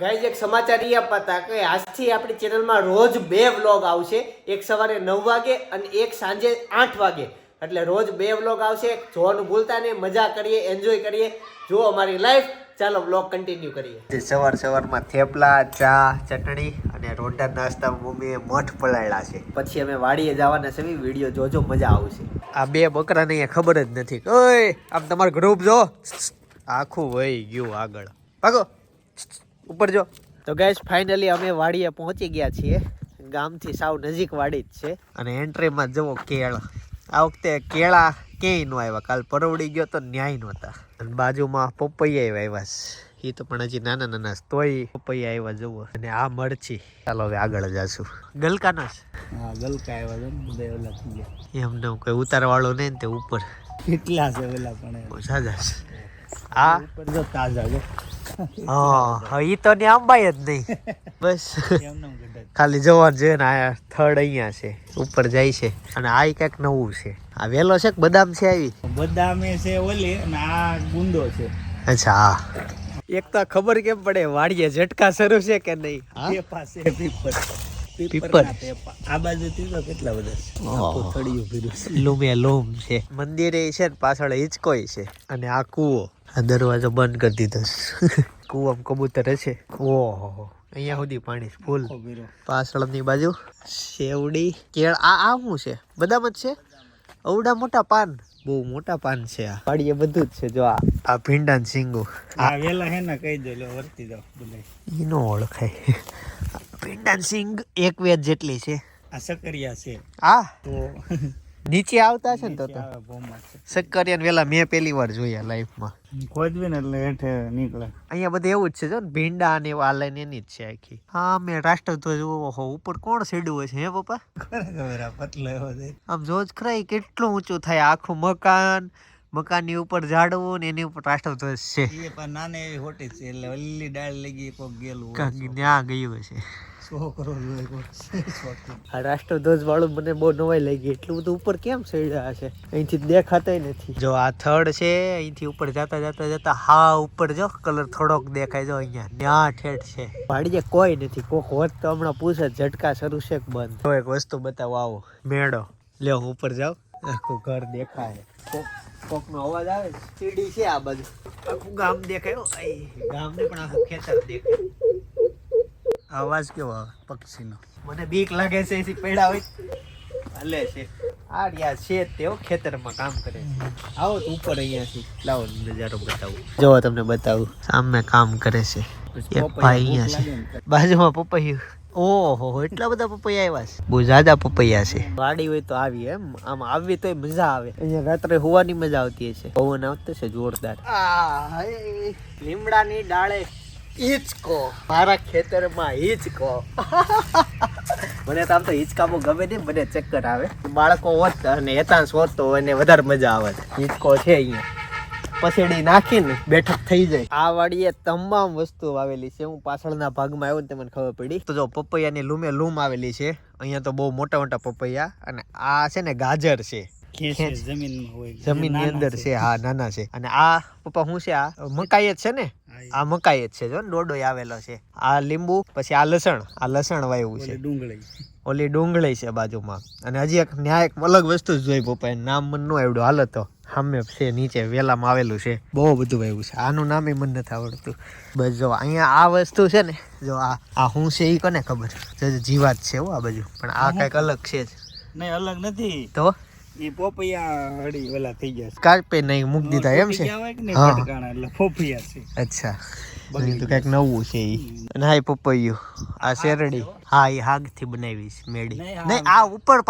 Guys એક સમાચાર એ આપવા હતા કે આજથી આપણી ચેનલમાં રોજ બે વ્લોગ આવશે. એક સવારે નવ વાગે અને એક સાંજે આઠ વાગે. એટલે રોજ બે વ્લોગ આવશે. જોવાનું ભૂલતા નહીં મજા કરીએ એન્જોય કરીએ. જુઓ અમારી લાઈફ ચાલો વ્લોગ કન્ટિન્યુ કરીએ. સવાર સવારમાં થેપલા ચા ચટણી અને રોટા નાસ્તા મમ્મીએ મઠ પલાળ્યા છે. પછી અમે વાડીએ જવાના છે વીડિયો જોજો મજા આવશે. આ બે બકરાને અહીંયા ખબર જ નથી. ઓય આમ તમારું ગ્રુપ જો. આખું વહી ગયું આગળ. ભાગો. ઉપર જો. તો ગાઈસ ફાઇનલી અમે વાડીએ પહોંચી ગયા છીએ. ગામથી સાવ નજીક વાડી જ છે. અને એન્ટ્રીમાં જવો કેળ. આ વખતે કેળા ક્યાંય નો આવ્યા. કાલ પરવડી ગયો તો ન્યાય નહોતા અને બાજુમાં પપૈયા આવ્યા છે. એ તો પણ હજી નાના નાના તોય પપૈયા આવ્યા જુઓ. અને આ મરચી. ચાલો હવે આગળ જશું. ગલકાનો છે. હા ગલકા આવ્યા છે ઓલા થઈ ગયા. એમને કોઈ ઉતારવાળો નહીં ને તે ઉપર. કેટલા છે ઓલા પણ સાજા છે. આ ઉપર જો તાજા જો હા એ તો ને આંબાય જ નહીં. બસ. ખાલી જવાનું છે ને આ થર્ડ અહીંયા છે ઉપર જાય છે. અને આ કંઈક નવું છે. આ વેલો છે કે બદામ છે આવી? બદામે છે ઓલી અને આ ગુંદો છે. અચ્છા હા. એક તો ખબર કેમ પડે વાડીએ ઝટકા શરૂ છે કે નહીં? છે પીપર આ બાજુથી તો કેટલા બધા લૂમે લૂમ છે. મંદિરે છે ને પાછળ હિચકોય છે. અને આ કૂવો. આ દરવાજો બંધ કરી દીધો કૂવામાં કબૂતર છે ઓહો. અહીંયા સુધી પાણી ફૂલ. પાછળની બાજુ શેવડી કેળ. આ આ શું છે? બદામ જ છે? અવડા મોટા પાન. બહુ મોટા પાન છે આ. પાડીએ બધું જ છે જો આ. આ ભીંડા સિંગો આ વેલા હે ને કહી દો લો વર્તી જાઓ બોલે ઈનો ઓળખાય. ભીંડા ને સિંગ એક વેદ જેટલી છે. આ સકરિયા છે. આ તો નીચે આવતા છે ને તો સક્કરિયાને વેલા મેં પહેલી વાર જોયા લાઈફમાં. ખોજવી ને એટલે હેઠે નીકળે. અહીંયા બધે એવું જ છે જો ને ભીંડા ને એવા લાઈન એની જ છે આખી. હા મેં રાષ્ટ્રધ્વજ ઓહો ઉપર કોણ હોય છે હે પપ્પા? ખબર પતલો એવો છે. આમ જોજ જ ખરા કેટલું ઊંચું થાય આખું મકાન મકાનની ઉપર ઝાડવું ને એની ઉપર રાષ્ટ્રધ્વજ છે. એ પણ નાની એવી હોટી છે એટલે વલ્લી ડાળ લગી કોક ગયેલું ત્યાં ગયું. આ રાષ્ટ્રધ્વજ વાળું મને બહુ નવાઈ લાગી એટલું બધું ઉપર કેમ ચડ્યા છે અહીંથી દેખાતાય નથી. જો આ થડ છે અહીંથી ઉપર જતા જતા જતા હા ઉપર જો કલર થોડોક દેખાય જો અહીંયા ત્યાં ઠેઠ છે. વાડીએ કોઈ નથી કોક હોત તો હમણાં પૂછે ઝટકા શરૂ છે બંધ? તો એક વસ્તુ બતાવો આવો મેળો. લ્યો હું ઉપર જાવ આખું ઘર દેખાય. કોક નો અવાજ આવે સીડી છે આ બાજુ. આખું ગામ દેખાય ગામ ને પણ આખું ખેતર દેખાય. અવાજ કેવો આવે પક્ષીનો? મને બીક લાગે છે એથી પેડા હોય. હલે છે. આ રહ્યા છે તેઓ ખેતરમાં કામ કરે છે. આવો તો ઉપર અહીંયાથી. લાવો નજારો બતાવું. જો તમને બતાવું. સામે કામ કરે છે. એક ભાઈ અહીંયા છે. બાજુમાં પપૈયું ઓહો એટલા બધા પપૈયા આવ્યા છે? બહુ જાજા પપૈયા છે. વાડી હોય તો આવી એમ. આમ આવી તો મજા આવે. અહીંયા રાત્રે હોવાની મજા આવતી હશે. પવન આવતો છે જોરદાર. લીમડાની ડાળે હિંચકો. મારા ખેતરમાં હિંચકો. મને તો આમ તો હિચકા બહુ ગમે નહીં મને ચક્કર આવે. બાળકો હોત અને હેતાંશ હોત તો એને વધારે મજા આવે. હિચકો છે અહીંયા. પસેડી નાખીને બેઠક થઈ જાય. આ વાડીએ તમામ વસ્તુ આવેલી છે. હું પાછળના ભાગમાં આવ્યો ને તમને ખબર પડી. તો જો પપૈયાની લૂમે લૂમ આવેલી છે. અહીંયા તો બહુ મોટા મોટા પપૈયા અને આ છે ને ગાજર છે. જમીન નાના અંદર છે. હા નાના છે. અને આ પપ્પા શું છે? આ મકાઈ જ છે ને? આ મકાઈ જ છે. જો ને ડોડોય આવેલો છે. આ લીંબુ પછી આ લસણ. આ લસણ વાયવું છે. ડુંગળી. ઓલી ડુંગળી છે બાજુમાં. અને હજી એક ન્યાય એક અલગ વસ્તુ જોઈ પપ્પાએ. નામ મને ન આવડ્યું. હાલ તો સામે છે નીચે વેલામાં આવેલું છે. બહુ બધું એવું છે. આનું નામ મને નથી આવડતું. બસ જો અહીંયા આ વસ્તુ છે ને જો આ આ હું છે એ કોને ખબર? જીવાત છે હો આ બાજુ. પણ આ કંઈક અલગ છે જ. નહીં અલગ નથી. તો? એ પોપૈયા હળી ઓલા થઈ ગયા છે. કાર્પે નહીં મૂકી દીધા એમ છે? હા. એટલે પોપૈયા છે. અચ્છા. બગડી તો કંઈક નવું છે અને હા પપૈયું આ શેરડી. હા. એ હાગથી બનાવી છે મેડી નહીં, આ ઉપર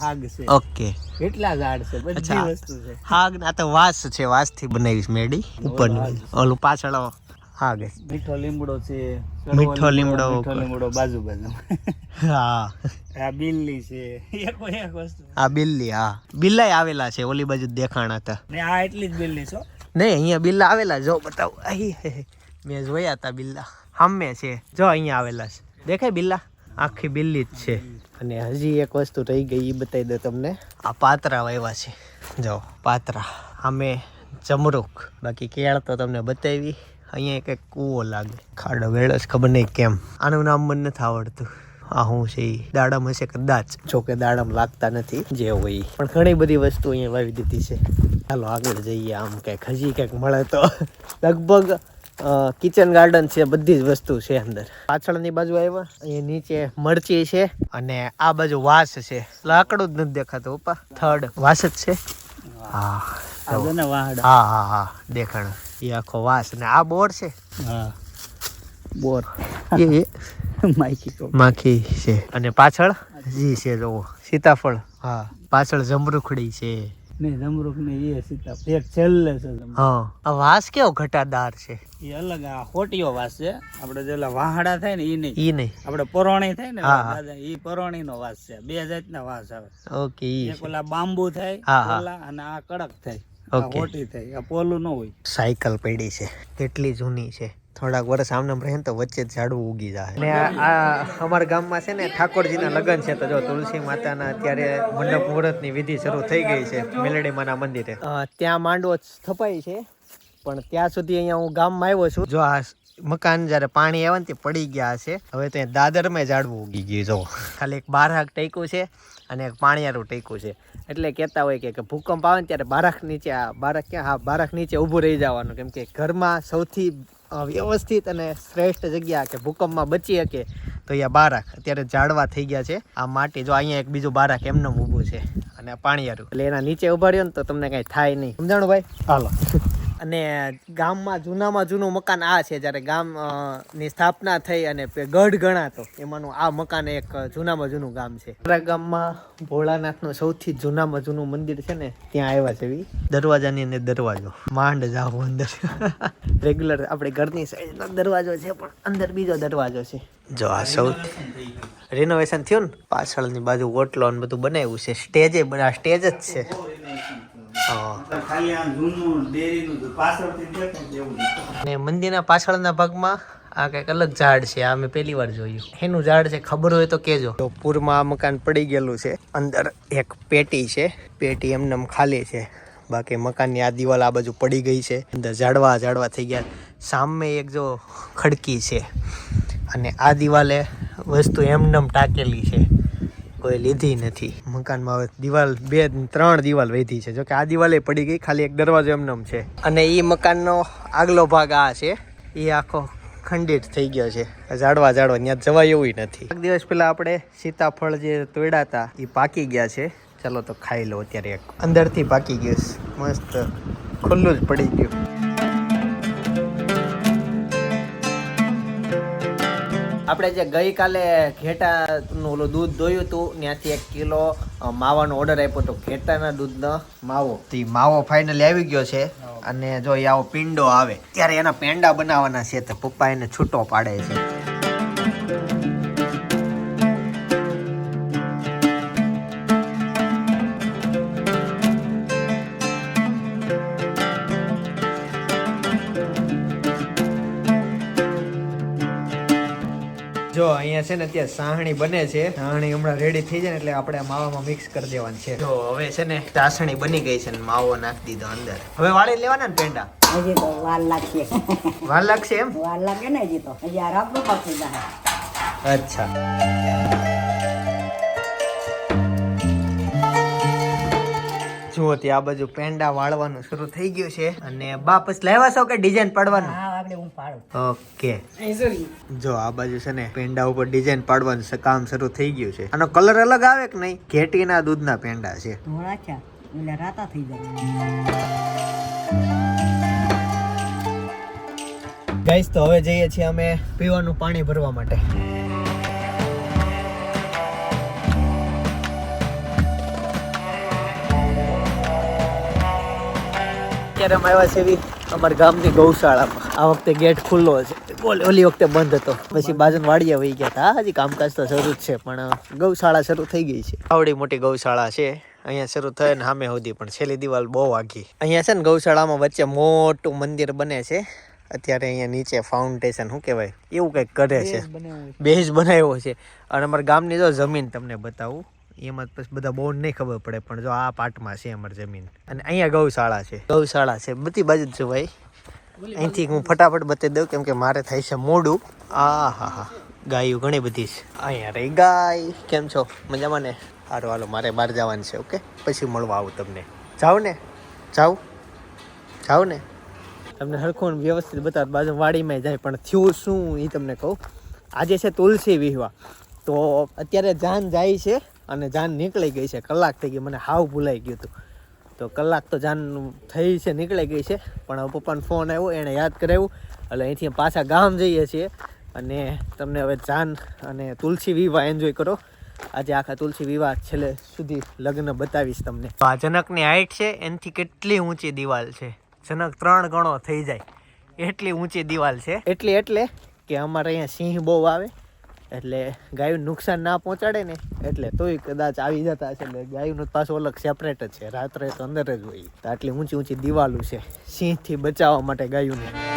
હાગ છે. ઓકે. કેટલા ઝાડ છે બધી વસ્તુ છે. હાગ ને તો વાસ છે વાસથી બનાવી છે મેડી ઉપરની ઓલું પાછળ હાગ ગેસ મીઠો લીમડો છે મીઠો લીમડો મીઠો લીમડો બાજુ બાજુ હા. આ બિલ્લી છે એક એક વસ્તુ. આ બિલ્લી હા. બિલ્લાય આવેલા છે ઓલી બાજુ દેખાણા હતા. ને આ એટલી જ બિલ્લી છો નહીં અહીંયા બિલ્લા આવેલા જો બતાવ. અહીં. મેં જોયા હતા બિલ્લા. સામે છે. જો અહીંયા આવેલા છે. દેખાય બિલ્લા? આખી બિલ્લી જ છે. અને હજી એક વસ્તુ રહી ગઈ એ બતાવી દો તમને. આ પાતરા વાવ્યા છે. જો પાતરા. અમે જમરૂક. બાકી કેળ તો તમને બતાવી. અહીંયા કંઈક કૂવો લાગે. ખાડો વેળો ખબર નહીં કેમ. આનું નામ મને નથી આવડતું. આ હું છે દાડમ હશે કદાચ. જો કે દાડમ લાગતા નથી, જે હોય. પણ ઘણી બધી વસ્તુ અહીંયા વાવી દીધી છે. ચાલો આગળ જઈએ. આમ કંઈક હજી કંઈક મળે તો. લગભગ કિચન ગાર્ડન છે, બધી જ વસ્તુ છે અંદર. પાછળની બાજુ આવ્યા. અહીંયા નીચે મરચી છે અને આ બાજુ વાસ છે. લાકડું જ નથી દેખાતું, પપ્પા. થર્ડ વાસ જ છે. હા. હા હા હા. દેખાણ. એ આખો વાસ ને આ બોર છે? હા. બોર. એ માઈકી માખી છે. અને પાછળ? જી છે જો સીતાફળ. હા. પાછળ જમરૂખડી છે. ને જમરૂખ ને એ સીતા એક છેલ્લે છે હા. આ વાસ કેવો ઘટાદાર છે? એ અલગ આ ખોટીઓ વાસ છે. આપણે જેલા વાહડા થાય ને એ નહીં. ઈ નહીં. આપણે પરોણી થાય ને એ. પરોણી નો વાસ છે. બે જાતના વાસ આવે. ઓકે એક ઓલા બાંબુ થાય અને આ કડક થાય. આ થાય આ પોલું ન હોય. સાયકલ પડી છે. કેટલી જૂની છે. થોડાક વર્ષ આમને રહે ને તો વચ્ચે ઝાડવું ઉગી જાય. અને આ અમારા ગામમાં છે ને ઠાકોરજીના લગ્ન છે તો જો તુલસી માતાના અત્યારે મંડપ મુહૂર્તની વિધિ શરૂ થઈ ગઈ છે મેલડીમાના મંદિરે. ત્યાં માંડવો સ્થપાય છે પણ ત્યાં સુધી અહીંયા હું ગામમાં આવ્યો છું. જો આ મકાન જ્યારે પાણી આવે ને તે પડી ગયા છે. હવે તો અહીંયા દાદરમાં ઝાડવું ઉગી ગયું જો ખાલી એક બારાક ટેકું છે. અને એક પાણીયારું ટેકું છે. એટલે કહેતા હોય કે ભૂકંપ આવે ને ત્યારે બારખ નીચે આ બારાક ક્યાં? હા, બારખ નીચે ઊભું રહી જવાનું. કેમ કે ઘરમાં સૌથી વ્યવસ્થિત અને શ્રેષ્ઠ જગ્યા કે ભૂકંપમાં બચી શકે તો અહીંયા બારાક અત્યારે ઝાડવા થઈ ગયા છે. આ માટી જો અહીંયા એક બીજું બારાક એમને ઊભું છે. અને પાણીયારું. એટલે એના નીચે ઊભા રહ્યો ને તો તમને કાંઈ થાય નહીં. સમજાણું ભાઈ? હાલો. અને ગામમાં, જૂનામાં જૂનું મકાન આ છે જ્યારે ગામની સ્થાપના થઈ અને ગઢ ગણાતો. એમાંનું આ મકાન એક જૂનામાં જૂનું ગામ છે. મારા ગામમાં ભોળાનાથનું સૌથી જૂનામાં જૂનું મંદિર છે ને, ત્યાં આવ્યા છે દરવાજાની અને દરવાજો. માંડ જાવ અંદર. રેગ્યુલર આપણે ઘરની સાઈડનો દરવાજો છે, પણ અંદર બીજો દરવાજો છે. જો આ સૌથી રિનોવેશન થયું ને, પાછળની બાજુ ઓટલો બધું બનાવ્યું છે. સ્ટેજે, આ સ્ટેજ જ છે. હા. ખાલી આ જૂનું ડેરીનું પાછળથી દેખાય છે એવું અને મંદિરના પાછળના ભાગમાં આ કંઈક અલગ ઝાડ છે આ મેં પહેલી વાર જોયું. એનું ઝાડ છે ખબર હોય તો કેજો તો પૂરમાં આ મકાન પડી ગયેલું છે અંદર એક પેટી છે પેટી એમનેમ ખાલી છે. બાકી મકાનની આ દિવાલ આ બાજુ પડી ગઈ છે અંદર ઝાડવા ઝાડવા થઈ ગયા. સામે એક જો ખડકી છે અને આ દિવાલે વસ્તુ એમનેમ ટાંકેલી છે. કોઈ લીધી નથી. મકાનમાં હવે દિવાલ બે, ત્રણ દિવાલ વધી છે. જોકે આ દિવાલે પડી ગઈ, ખાલી એક દરવાજો એમનેમ છે. અને એ મકાનનો આગલો ભાગ આ છે. એ આખો ખંડિત થઈ ગયો છે. ઝાડવા ઝાડવા ત્યાં જવાય એવું નથી. એક દિવસ પહેલા આપણે સીતાફળ જે તોડ્યા હતા એ પાકી ગયા છે. ચાલો તો ખાઈ લો અત્યારે એક. અંદરથી પાકી ગયું મસ્ત. ખુલ્લું જ પડી ગયું. આપણે જે ગઈકાલે ઘેટાનું ઓલું દૂધ દોયું હતું ત્યાંથી એક કિલો માવાનો ઓર્ડર આપ્યો હતો. ઘેટાના દૂધનો માવો. તો માવો ફાઇનલી આવી ગયો છે અને જો એ આવો પિંડો આવે ત્યારે એના પેંડા બનાવવાના છે તો પપ્પા એને છૂટો પાડે છે. જો અહીંયા છે ને અત્યારે સાહણી બને છે. સાહણી હમણાં રેડી થઈ જાય એટલે આપણે માવામાં મિક્સ કરી દેવાની છે. જો હવે છે ને ચાસણી બની ગઈ છે ને માવો નાખી દીધો અંદર. હવે વાળી લેવાના ને પેંડા? હજી તો વાર લાગશે. વાર લાગશે એમ? વાર લાગે ને હજી તો. હજી આરામ રાબડું પાકી અચ્છા. જુઓ આ બાજુ પેંડા વાળવાનું શરૂ થઈ ગયું છે અને બા પછી લાવ્યા છો કે ડિઝાઇન પાડવાનું? હા આપણે હું પાડું. ઓકે. જો આ બાજુ છે ને પેંડા ઉપર ડિઝાઇન પાડવાનું કામ શરૂ થઈ ગયું છે. આનો કલર અલગ આવે કે નહીં? ઘેટીના દૂધના પેંડા છે. ધોળા છે. એટલે રાતા થઈ જાય. ગાઈસ તો હવે જઈએ છીએ અમે પીવાનું પાણી ભરવા માટે. અત્યારે અમે આવ્યા છે એવી અમારા ગામની ગૌશાળામાં. આ વખતે ગેટ ખુલ્લો છે. ઓલી ઓલી વખતે બંધ હતો. પછી બાજુ વાડીએ વહી ગયા હતા. હજી કામકાજ તો શરૂ જ છે પણ ગૌશાળા શરૂ થઈ ગઈ છે. આવડી મોટી ગૌશાળા છે. અહીંયા શરૂ થાય ને સામે સુધી પણ છેલ્લી દિવાલ બહુ વાગી. અહીંયા છે ને ગૌશાળામાં વચ્ચે મોટું મંદિર બને છે. અત્યારે અહીંયા નીચે ફાઉન્ડેશન શું કહેવાય? એવું કંઈક કરે છે. બેઝ બનાવ્યો છે. અને અમારા ગામની જો જમીન તમને બતાવું. એમાં પછી બધા બહુ નહીં ખબર પડે પણ જો આ પાર્ટમાં છે અમારી જમીન. અને અહીંયા ગૌશાળા છે. ગૌશાળા છે. બધી બાજુ જ ભાઈ. અહીંથી હું ફટાફટ બતાવી દઉં કેમ કે મારે થાય છે મોડું. આ હા હા ગાયું ઘણી બધી છે. અહીંયા રહી. ગાય કેમ છો? મજામાં ને? હારો હાલો મારે બહાર જવાનું છે ઓકે? પછી મળવા આવું તમને. જાઓ ને? જાઓ? જાઓ ને? તમને હરખું વ્યવસ્થિત બતાવ. બાજુ વાડીમાં જાય પણ થયું શું એ તમને કહું. આજે છે તુલસી વિહવા તો અત્યારે જાન જાય છે. અને જાન નીકળી ગઈ છે. કલાક થઈ ગઈ. મને હાવ ભૂલાઈ ગયું હતું. તો કલાક તો જાન થઈ છે નીકળી ગઈ છે. પણ હવે પપ્પાનો ફોન આવ્યો એણે યાદ કરાવ્યું. એટલે અહીંથી પાછા ગામ જઈએ છીએ. અને તમને હવે જાન અને તુલસી વિવાહ એન્જોય કરો. આજે આખા તુલસી વિવાહ છેલ્લે સુધી લગ્ન બતાવીશ તમને. આ જનકની હાઈટ છે એનાથી કેટલી ઊંચી દિવાલ છે? જનક ત્રણ ગણો થઈ જાય. એટલી ઊંચી દિવાલ છે. એટલી એટલે કે અમારે અહીંયા સિંહ બહુ આવે. એટલે ગાયું નુકસાન ના પહોંચાડે ને, એટલે તોય કદાચ આવી જતા છે એટલે ગાયનું પાછું અલગ સેપરેટ જ છે. રાત્રે તો અંદર જ હોય. આટલી ઊંચી ઊંચી દિવાલું છે. સિંહથી બચાવવા માટે ગાયુંને.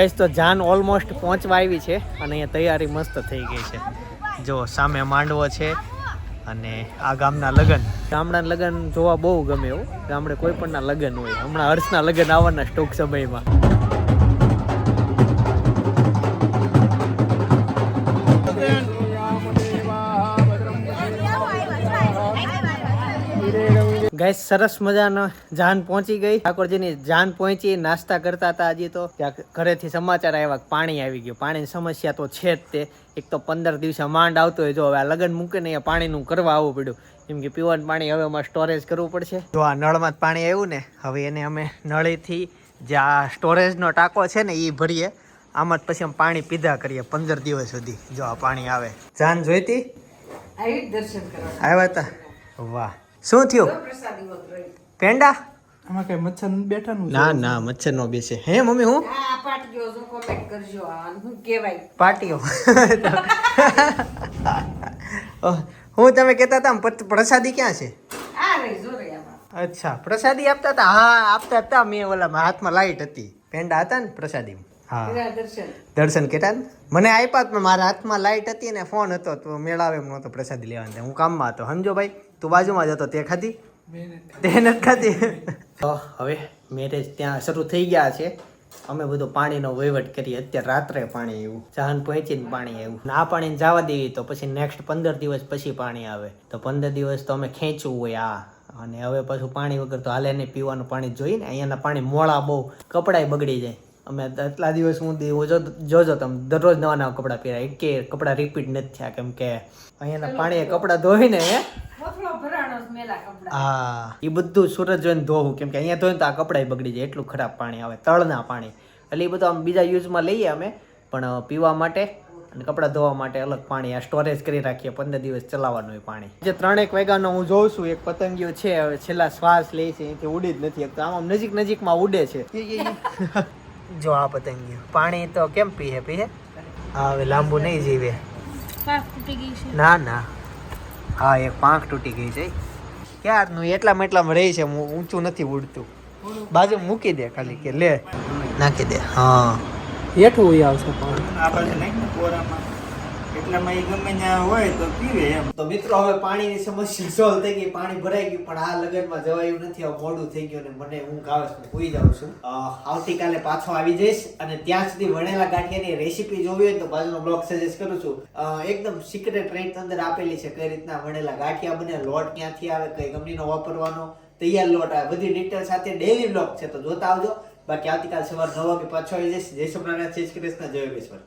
ગઈશ તો જાન ઓલમોસ્ટ પહોંચવા આવી છે અને અહીંયા તૈયારી મસ્ત થઈ ગઈ છે. જો, સામે માંડવો છે અને આ ગામના લગ્ન. ગામડાના લગ્ન જોવા બહુ ગમે એવું ગામડે કોઈ પણના લગ્ન હોય. હમણાં હર્ષના લગ્ન આવવાના ટૂંક સમયમાં. ગાય સરસ મજાનો જાન પહોંચી ગઈ. ઠાકોરજીની જાન પહોંચી નાસ્તા કરતા હતા હજી તો. ત્યાં ઘરેથી સમાચાર આવ્યા પાણી આવી ગયું. પાણીની સમસ્યા તો છે જ તે. એક તો પંદર દિવસે માંડ આવતો હોય જો હવે આ લગન મૂકે ને પાણીનું કરવા આવવું પડ્યું. કેમ કે પીવાનું પાણી હવે અમારે સ્ટોરેજ કરવું પડશે. જો આ નળમાં જ પાણી આવ્યું ને હવે એને અમે નળીથી જે આ સ્ટોરેજનો ટાંકો છે ને એ ભરીએ. આમાં જ પછી અમે પાણી પીધા કરીએ પંદર દિવસ સુધી જો આ પાણી આવે. જાન જોઈતી? આવી દર્શન કરવા. આવ્યા હતા વાહ. શું થયું? પેંડા? આમાં કઈ મચ્છર બેઠા નું ના ના મચ્છર નો બેસે. હે મમ્મી હું? આ જો કોમેન્ટ કરજો. આ શું પાટીઓ. હું તમે કહેતા હતા ને, પ્રસાદી ક્યાં છે? અચ્છા પ્રસાદી આપતા હતા? હા આપતા હતા. મેં ઓલા હાથમાં લાઈટ હતી. પેંડા હતા ને પ્રસાદી હા. દર્શન. કેતા ને? મને આપ્યા પણ મારા હાથમાં લાઈટ હતી ને ફોન હતો તો મેળાવે એમ નહોતો પ્રસાદી લેવાનો. હું કામમાં હતો. સમજો ભાઈ. તું બાજુમાં જતો તે ખાતી તે નથી ખાતી હવે મેરેજ ત્યાં શરૂ થઈ ગયા છે. અમે બધું પાણીનો વહીવટ કરીએ. અત્યારે રાત્રે પાણી આવ્યું. જહાન પહોંચીને પાણી આવ્યું. ના પાણી જવા દેવી તો પછી નેક્સ્ટ પંદર દિવસ પછી પાણી આવે. તો પંદર દિવસ તો અમે ખેંચવું હોય આ. અને હવે પાછું પાણી વગર તો હાલે નહીં. પીવાનું પાણી જોઈને અહીંયાના પાણી મોળા બહુ કપડાય બગડી જાય. અમે આટલા દિવસ હું દી- જો જોજો તમે. દરરોજ નવા નવા કપડાં પહેરાય. એક કે કપડાં રિપીટ નથી થયા. કેમ કે અહીંયાના પાણીએ કપડાં ધોઈને હે કપડા. એ બધું સુરત જોઈને ધોવું. કેમ કે અહીંયા ધોઈને તો આ કપડાય બગડી જાય એટલું ખરાબ પાણી આવે તળના પાણી. એટલે એ બધું આમ બીજા યુઝમાં લઈએ અમે પણ પીવા માટે અને કપડાં ધોવા માટે અલગ પાણી આ સ્ટોરેજ કરી રાખીએ પંદર દિવસ ચલાવવાનું હોય પાણી. જે ત્રણેક વાગ્યાનો હું જોઉં છું એક પતંગીઓ છે હવે છેલ્લા શ્વાસ લે છે એથી ઉડી જ નથી આમ આમ નજીક નજીકમાં ઉડે છે. જો આ પતંગીઓ પાણી તો કેમ પીએ પીએ? હા હવે લાંબુ નહીં જીવે. ના ના. હા એક પાંખ તૂટી ગઈ છે. ક્યારનું? એટલામાં એટલામાં રહી છે હું ઊંચું નથી ઉડતું. બાજુ મૂકી દે ખાલી કે લે. નાખી દે હા. હેઠું હોય આવશે પણ. એટલામાં એ ગમે ત્યાં હોય તો પીવે એમ. તો મિત્રો, હવે પાણીની સમસ્યા સોલ્વ થઈ ગઈ, પાણી ભરાઈ ગયું, પણ આ લગનમાં જવાયું નથી. હવે મોડું થઈ ગયું અને મને ઊંઘ આવે છે, હું જાઉં છું. આવતીકાલે પાછો આવી જઈશ અને ત્યાં સુધી વણેલા ગાંઠિયાની રેસીપી જોવી હોય તો બાજુનો બ્લોગ સજેસ્ટ કરું છું. એકદમ સિક્રેટ રેટ અંદર આપેલી છે કઈ રીતના વણેલા ગાંઠિયા બને, લોટ ક્યાંથી આવે, કઈ કંપનીનો વાપરવાનો, તૈયાર લોટ આવે. બધી ડિટેલ સાથે ડેલી બ્લોગ છે, તો જોતા આવજો. બાકી આવતીકાલ સવાર નવ વાગે પાછો આવી જઈશ. જય સોમનાથ જય શ્રી કૃષ્ણ, જય વિશ્વર